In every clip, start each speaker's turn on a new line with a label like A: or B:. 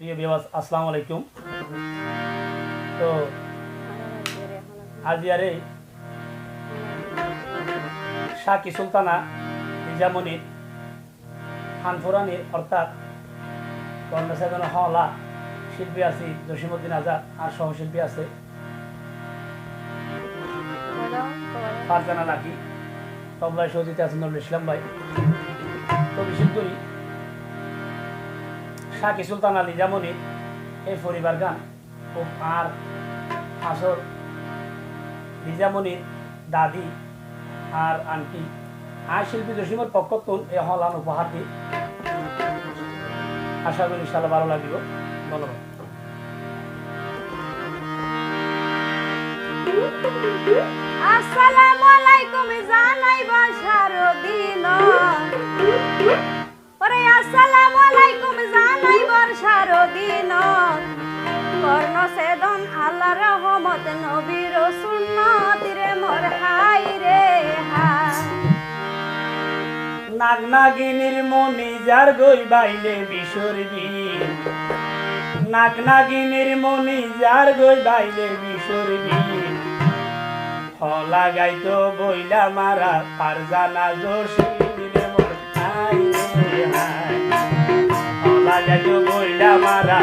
A: প্রিয় বিবাস আসসালামু আলাইকুম। তো আজিয়ারে শাকি সুলতানা নিজামনির হানফোরানির অর্থাৎ কর্ণসাধন হলা শিল্পী আছে জসিমুদ্দিন আজাদ, আর সহশিল্পী আছে। ফারজানা লাকি তবলায় সৌদিতে আছেন নুরুল ইসলাম ভাই। তো, বিশেষ করি শাকি সুলতান আলী যেমনই এই পরিবার গান ও আর আসর লিজামনির দাদি আর আন্টি, আর শিল্পী জসিমের পক্ষ তুল এই হলান উপহার দিই আশা করি ইনশাল্লাহ ভালো লাগিব। ধন্যবাদ।
B: আসসালামু আলাইকুম, জানাই বাসার দিন। ওরে, আসসালামু আলাইকুম। বর্ষার দিন কর্ণ সেদন আল্লাহ রহমত, নবীর সুন্নত রে মোর হাই রে হাই।
A: নাগ নাগিনীর মনি যার গই বাইলে বিসর্বি নাগ নাগিনীর মনি যার গই বাইলে বিসর্বি হলা গাইতো বইলা মারা, পারজানা জসিলে হলা গাইতো বইলা মারা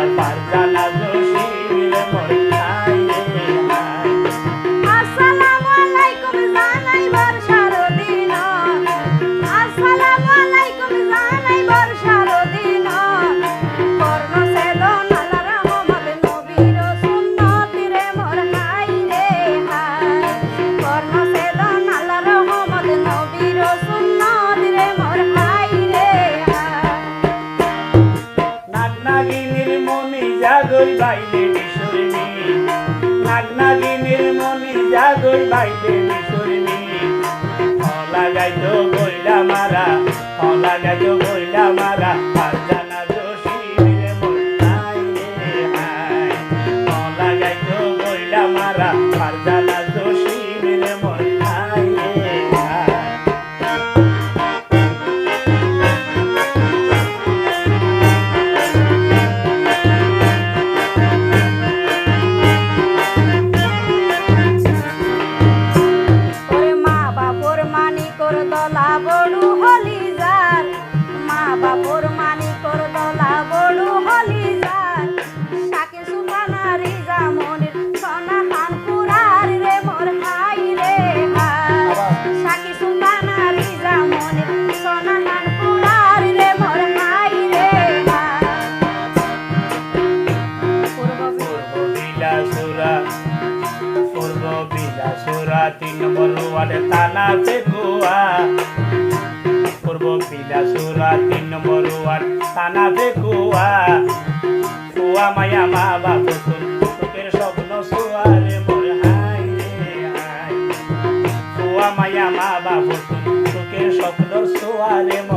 A: থানা ফেকুয়া পূর্ব বিলাসুরা তিন নম্বর ওয়ার্ড, থানা মায়া মা বাবু সুখের স্বপ্ন সুয়ারে মোর হাই রে মায়া মা বাবু সুখের স্বপ্ন সুয়ারে মোর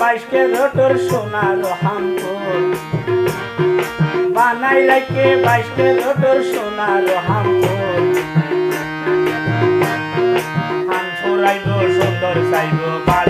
A: রাখে বাইশকে রোটর সোনার হামপুর বানাই লাইকে বাইশকে রোটর সোনার হামপুর হাম ফুরাইব সুন্দর চাইব বাজি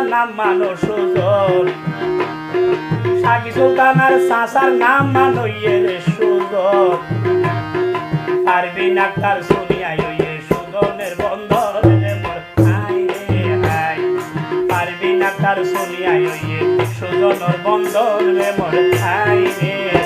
A: সাসার নাম মানো সুজন। সুজন পারবি না তার শুনিয়া সুজনের বন্ধন পারবি না তার সুজনের বন্ধন খাই রে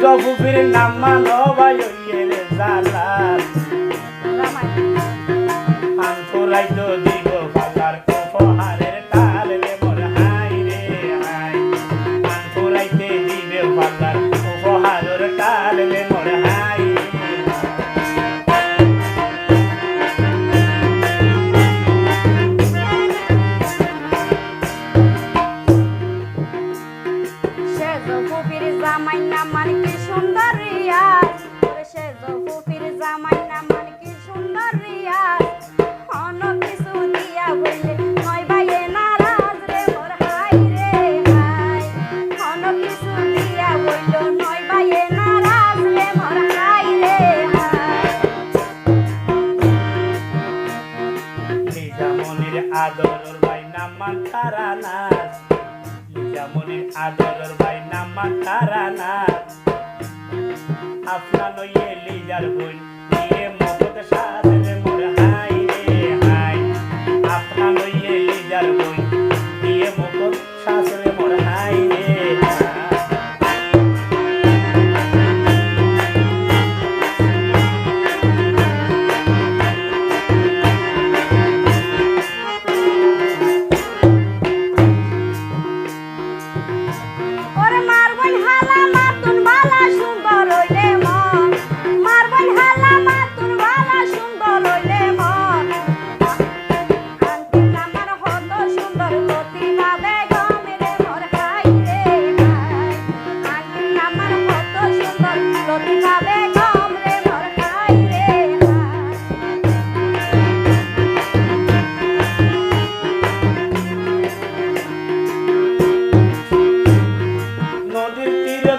A: জবুফির নাম মানো বাইরে
B: জালাল
A: আন্তরাই তো
B: আদরের ভাই
A: নাম তারা
B: না
A: আপনার এলিজার বোন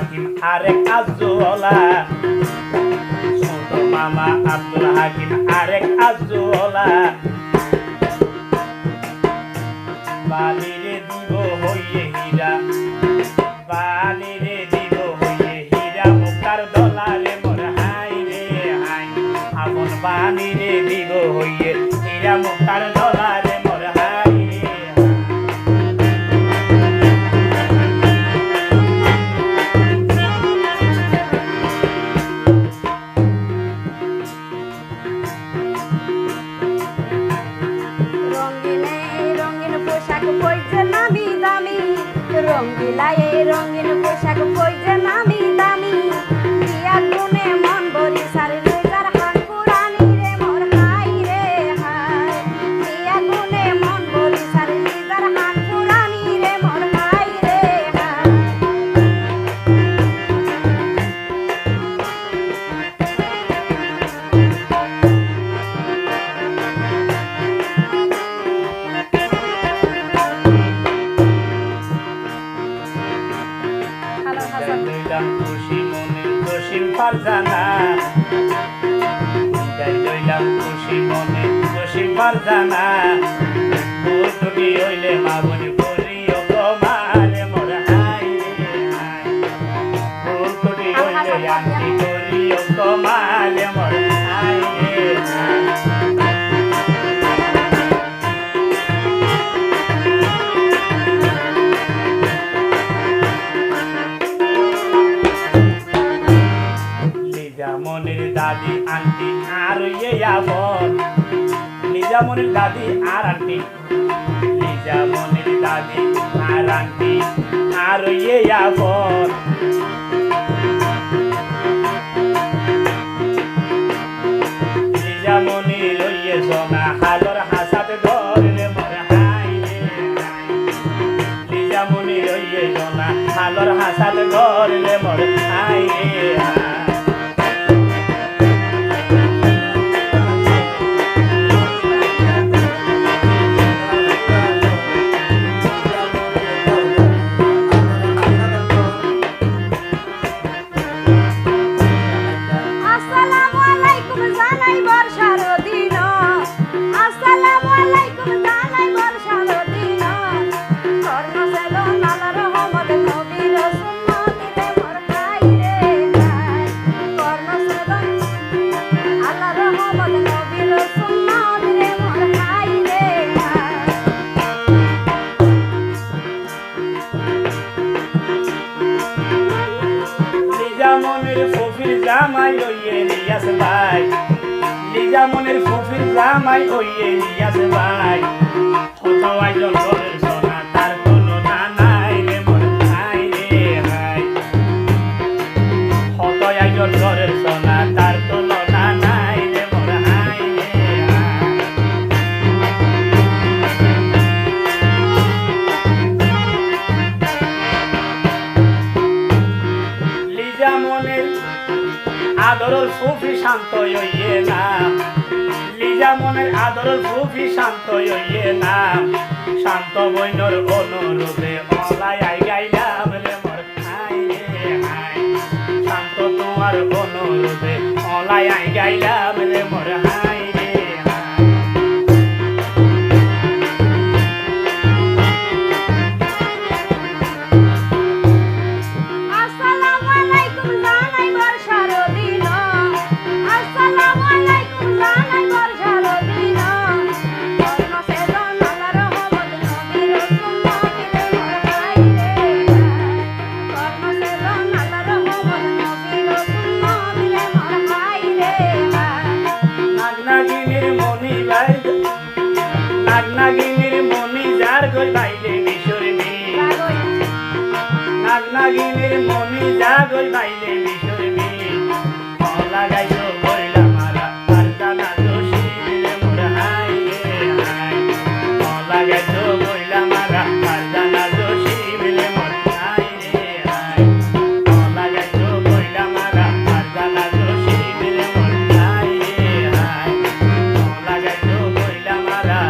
A: হাকিম, আরে কাজলা ছোট মামা আব্দুল হাকিম, আরে কাজলা বালিরে দিব হইয়ে হীরা, বালিরে দিব হইয়ে হীরা। মুক্তার দলারে হাই রে হাই, আমন বালিরে দিব হইয়ে হীরা। মুক্তার রং বিলায়ে
B: রঙিন পোশাক পরতে নামি দামি। আমার জানা। তাই
A: লইলাম খুশি মনে খুশি মার জানা। মনের দাদি আর আন্টি লিজা মনের দাদি আর আন্টি আর ইয়ে আফর লিজা মনি লইয়ে সোনা হালর হাসাতে ধরলে মোর হাইলে লিজা মনি লইয়ে সোনা হালর হাসাতে ধরলে মোর হাইলে শান্ত হইয়ে না। লিজা মনের আদর ফুফি শান্ত হইয়ে না। শান্ত বইনর অনুরোধে অলায় আই গাইলাম রে মোর খাইয়ে হাই। শান্ত তোমার অনুরোধে মলাই আই গাইলাম যা গই বাইলে মিশরি কলা গাইছো বইলা মারা আর জানা দোষী মিলে মোর হাই হাই কলা গাইছো বইলা মারা আর জানা দোষী মিলে মোর হাই রে হাই কলা গাইছো বইলা মারা আর জানা দোষী মিলে মোর হাই রে হাই কলা গাইছো বইলা মারা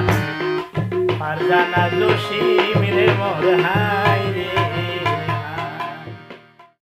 A: আর জানা দোষী মিলে মোর হাই